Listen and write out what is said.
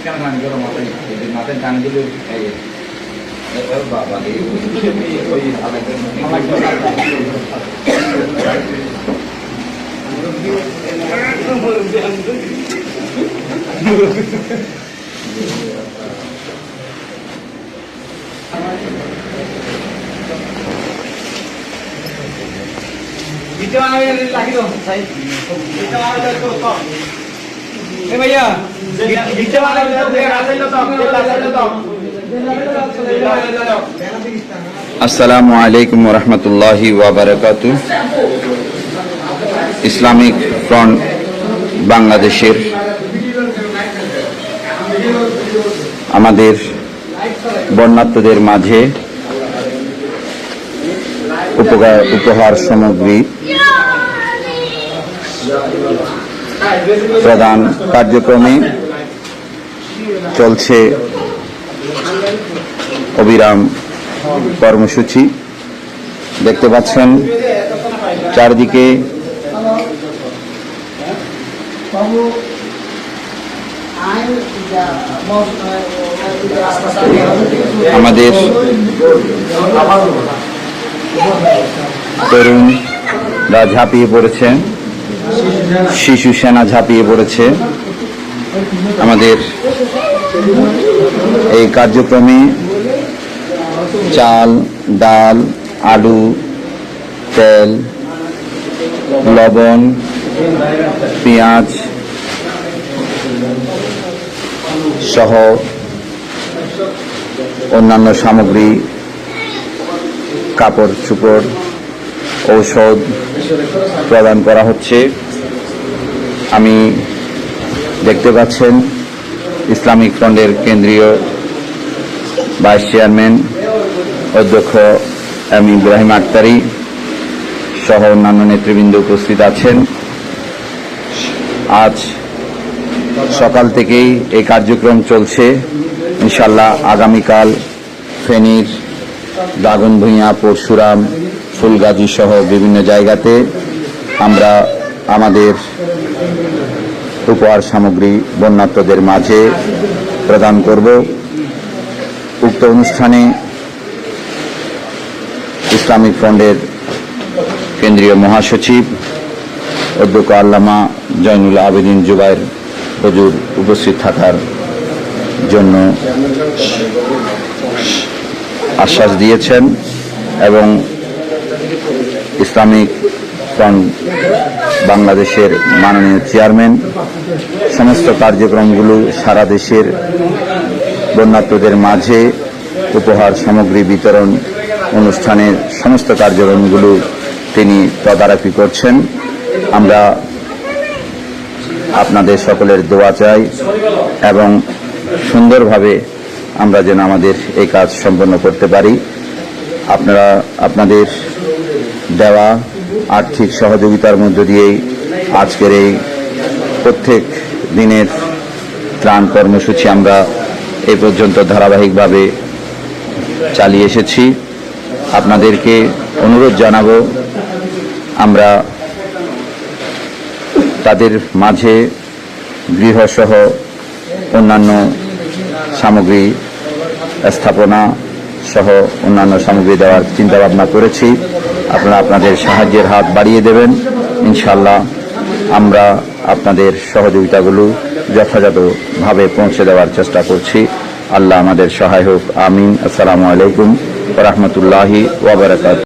একখানা টান দিল মাথায় মাথায় টান দিল বাবা ওই হালাকে নিচে বানাবে লাগি এ ভাইয়া নিচে বানাবে তো রাসাইলো তো রাসাইলো তো আসসালামু আলাইকুম রহমতুল্লাহি ওয়াবারাকাতু ইসলামিক ফ্রন্ট বাংলাদেশের আমাদের বন্যাত্মদের মাঝে উপহার সামগ্রী প্রদান কার্যক্রমে চলছে অবিরাম কর্মসূচি। দেখতে পাচ্ছেন চারদিকে আমাদের তরুণরা ঝাঁপিয়ে পড়েছে শিশু সেনা ঝাঁপিয়ে পড়েছে। আমাদের এই কার্যক্রমে চাল, ডাল, আলু, তেল, লবণ, পেঁয়াজ সহ অন্যান্য সামগ্রী, কাপড়, চুপড়, ঔষধ প্রদান করা হচ্ছে। আমি দেখতে পাচ্ছেন ইসলামিক ফ্রন্টের কেন্দ্রীয় ভাইস চেয়ারম্যান, অধ্যক্ষ এম ইব্রাহিম আক্তারি সহ অন্যান্য নেতৃবৃন্দ উপস্থিত আছেন। আজ সকাল থেকেই এই কার্যক্রম চলছে। ইনশাল্লাহ আগামীকাল ফেনীর দাগনভূঞা, পরশুরাম ফুলগাজী সহ বিভিন্ন জায়গাতে আমরা আমাদের উপহার সামগ্রী বন্যাত্মদের মাঝে প্রদান করব। উক্ত অনুষ্ঠানে ইসলামিক ফ্রন্টের কেন্দ্রীয় মহাসচিব, অধ্যক্ষ আল্লামা জয়নুল আবেদিন জুবাইর হজুর উপস্থিত থাকার জন্য আশ্বাস দিয়েছেন এবং ইসলামিক ফ্রন্ট বাংলাদেশের মাননীয় চেয়ারম্যান, সমস্ত কার্যক্রমগুলো সারা দেশের বন্যাত্মদের মাঝে উপহার, সামগ্রী বিতরণ অনুষ্ঠানের সমস্ত কার্যক্রমগুলো তিনি তদারকি করছেন। আমরা আপনাদের সকলের দোয়া চাই এবং সুন্দরভাবে আমরা যেন আমাদের এই কাজ সম্পন্ন করতে পারি। আপনারা আপনাদের দেওয়া আর্থিক সহযোগিতার মধ্য দিয়েই আজকের এই প্রত্যেক দিনের ত্রাণ কর্মসূচি আমরা এ পর্যন্ত ধারাবাহিকভাবে চালিয়ে এসেছি। আপনাদেরকে অনুরোধ জানাব, আমরা তাদের মাঝে গৃহসহ অন্যান্য সামগ্রী, স্থাপনা সহ অন্যান্য সামগ্রী দেওয়ার চিন্তা ভাবনা করেছি। আপনারা আপনাদের সাহায্যের হাত বাড়িয়ে দেবেন। ইনশাল্লাহ আমরা আপনাদের সহযোগিতাগুলো যথাযথভাবে পৌঁছে দেওয়ার চেষ্টা করছি। আল্লাহ আমাদের সহায় হোক। আমিন। আসসালামু আলাইকুম রহমতুল্লাহি ওবরাকাত